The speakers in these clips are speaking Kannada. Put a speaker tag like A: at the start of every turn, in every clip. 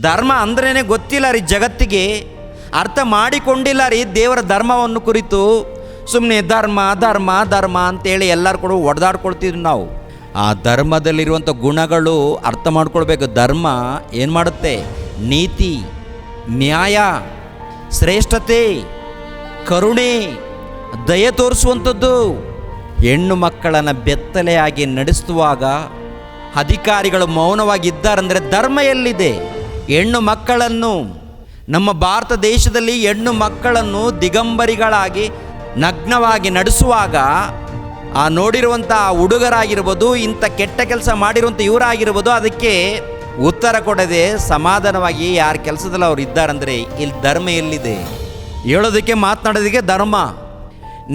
A: ಧರ್ಮ ಅಂದ್ರೇ ಗೊತ್ತಿಲ್ಲ ರೀ ಜಗತ್ತಿಗೆ, ಅರ್ಥ ಮಾಡಿಕೊಂಡಿಲ್ಲ ರೀ ದೇವರ ಧರ್ಮವನ್ನು ಕುರಿತು. ಸುಮ್ಮನೆ ಧರ್ಮ ಧರ್ಮ ಧರ್ಮ ಅಂತೇಳಿ ಎಲ್ಲರೂ ಕೂಡ ಒಡೆದಾಡ್ಕೊಳ್ತಿದ್ವಿ ನಾವು. ಆ ಧರ್ಮದಲ್ಲಿರುವಂಥ ಗುಣಗಳು ಅರ್ಥ ಮಾಡ್ಕೊಳ್ಬೇಕು. ಧರ್ಮ ಏನು ಮಾಡುತ್ತೆ? ನೀತಿ, ನ್ಯಾಯ, ಶ್ರೇಷ್ಠತೆ, ಕರುಣೆ, ದಯೆ ತೋರಿಸುವಂಥದ್ದು. ಹೆಣ್ಣು ಮಕ್ಕಳನ್ನು ಬೆತ್ತಲೆಯಾಗಿ ನಡೆಸುವಾಗ ಅಧಿಕಾರಿಗಳು ಮೌನವಾಗಿದ್ದಾರೆಂದರೆ ಧರ್ಮ ಎಲ್ಲಿದೆ? ಹೆಣ್ಣು ಮಕ್ಕಳನ್ನು, ನಮ್ಮ ಭಾರತ ದೇಶದಲ್ಲಿ ಹೆಣ್ಣು ಮಕ್ಕಳನ್ನು ದಿಗಂಬರಿಗಳಾಗಿ, ನಗ್ನವಾಗಿ ನಡೆಸುವಾಗ, ಆ ನೋಡಿರುವಂಥ ಹುಡುಗರಾಗಿರ್ಬೋದು, ಇಂಥ ಕೆಟ್ಟ ಕೆಲಸ ಮಾಡಿರುವಂಥ ಇವರಾಗಿರ್ಬೋದು, ಅದಕ್ಕೆ ಉತ್ತರ ಕೊಡದೆ ಸಮಾಧಾನವಾಗಿ ಯಾರ ಕೆಲಸದಲ್ಲಿ ಅವ್ರು ಇದ್ದಾರಂದರೆ, ಇಲ್ಲಿ ಧರ್ಮ ಎಲ್ಲಿದೆ? ಹೇಳೋದಕ್ಕೆ ಮಾತನಾಡೋದಕ್ಕೆ ಧರ್ಮ.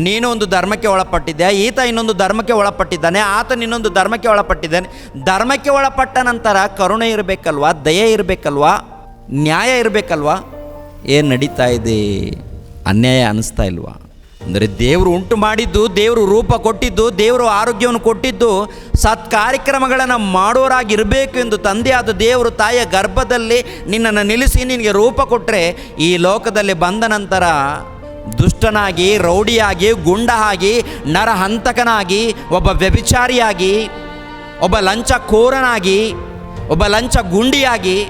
A: ನೀನು ಒಂದು ಧರ್ಮಕ್ಕೆ ಒಳಪಟ್ಟಿದ್ದೆ, ಈತ ಇನ್ನೊಂದು ಧರ್ಮಕ್ಕೆ ಒಳಪಟ್ಟಿದ್ದಾನೆ, ಆತ ಇನ್ನೊಂದು ಧರ್ಮಕ್ಕೆ ಒಳಪಟ್ಟಿದ್ದಾನೆ. ಧರ್ಮಕ್ಕೆ ಒಳಪಟ್ಟ ನಂತರ ಕರುಣೆ ಇರಬೇಕಲ್ವಾ, ದಯೆ ಇರಬೇಕಲ್ವಾ, ನ್ಯಾಯ ಇರಬೇಕಲ್ವಾ? ಏನು ನಡೀತಾ ಇದೆ? ಅನ್ಯಾಯ ಅನ್ನಿಸ್ತಾ ಇಲ್ವಾ? ಅಂದರೆ ದೇವರು ಉಂಟು ಮಾಡಿದ್ದು, ದೇವರು ರೂಪ ಕೊಟ್ಟಿದ್ದು, ದೇವರು ಆರೋಗ್ಯವನ್ನು ಕೊಟ್ಟಿದ್ದು ಸತ್ ಕಾರ್ಯಕ್ರಮಗಳನ್ನು ಮಾಡೋರಾಗಿರಬೇಕು ಎಂದು ತಂದೆಯಾದ ದೇವರು ತಾಯಿಯ ಗರ್ಭದಲ್ಲಿ ನಿನ್ನನ್ನು ನಿಲ್ಲಿಸಿ ನಿನಗೆ ರೂಪ ಕೊಟ್ಟರೆ ಈ ಲೋಕದಲ್ಲಿ ಬಂದ ನಂತರ ದುಷ್ಟನಾಗಿ, ರೌಡಿಯಾಗಿ ಗುಂಡ ಆಗಿ ನರಹಂತಕನಾಗಿ, ಒಬ್ಬ ವ್ಯಭಿಚಾರಿಯಾಗಿ, ಒಬ್ಬ ಲಂಚ ಕೋರನಾಗಿ ಒಬ್ಬ ಲಂಚ ಗುಂಡಿಯಾಗಿ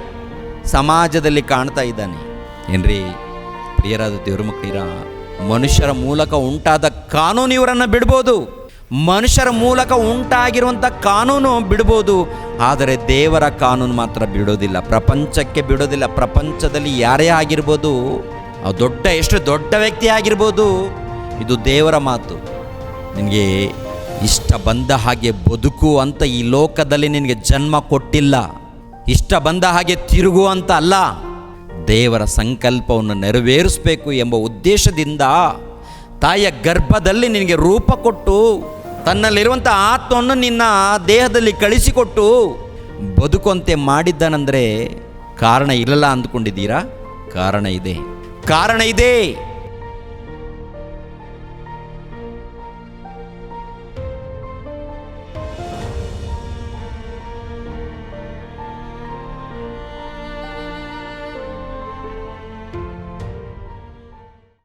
A: ಸಮಾಜದಲ್ಲಿ ಕಾಣ್ತಾ ಇದ್ದಾನೆ. ಏನ್ರಿ? ಪ್ರಿಯರಾದ ದೇವ್ರ ಮಕ್ಕಳಿರ ಮನುಷ್ಯರ ಮೂಲಕ ಉಂಟಾದ ಕಾನೂನು ಇವರನ್ನು ಬಿಡ್ಬೋದು. ಮನುಷ್ಯರ ಮೂಲಕ ಉಂಟಾಗಿರುವಂಥ ಕಾನೂನು ಬಿಡ್ಬೋದು. ಆದರೆ ದೇವರ ಕಾನೂನು ಮಾತ್ರ ಬಿಡೋದಿಲ್ಲ. ಪ್ರಪಂಚಕ್ಕೆ ಬಿಡೋದಿಲ್ಲ. ಪ್ರಪಂಚದಲ್ಲಿ ಯಾರೇ ಆಗಿರ್ಬೋದು ಆ ದೊಡ್ಡ, ಎಷ್ಟು ದೊಡ್ಡ ವ್ಯಕ್ತಿ ಆಗಿರ್ಬೋದು ಇದು ದೇವರ ಮಾತು. ನಿನಗೆ ಇಷ್ಟ ಬಂದ ಹಾಗೆ ಬದುಕು ಅಂತ ಈ ಲೋಕದಲ್ಲಿ ನಿನಗೆ ಜನ್ಮ ಕೊಟ್ಟಿಲ್ಲ. ಇಷ್ಟ ಬಂದ ಹಾಗೆ ತಿರುಗು ಅಂತ ಅಲ್ಲ. ದೇವರ ಸಂಕಲ್ಪವನ್ನು ನೆರವೇರಿಸಬೇಕು ಎಂಬ ಉದ್ದೇಶದಿಂದ ತಾಯಿಯ ಗರ್ಭದಲ್ಲಿ ನಿನಗೆ ರೂಪ ಕೊಟ್ಟು, ತನ್ನಲ್ಲಿರುವಂಥ ಆತ್ಮವನ್ನು ನಿನ್ನ ದೇಹದಲ್ಲಿ ಕಳಿಸಿಕೊಟ್ಟು ಬದುಕುವಂತೆ ಮಾಡಿದ್ದಾನಂದರೆ ಕಾರಣ ಇರಲ್ಲ ಅಂದ್ಕೊಂಡಿದ್ದೀರಾ? ಕಾರಣ ಇದೆ. ಕಾರಣ ಇದೆ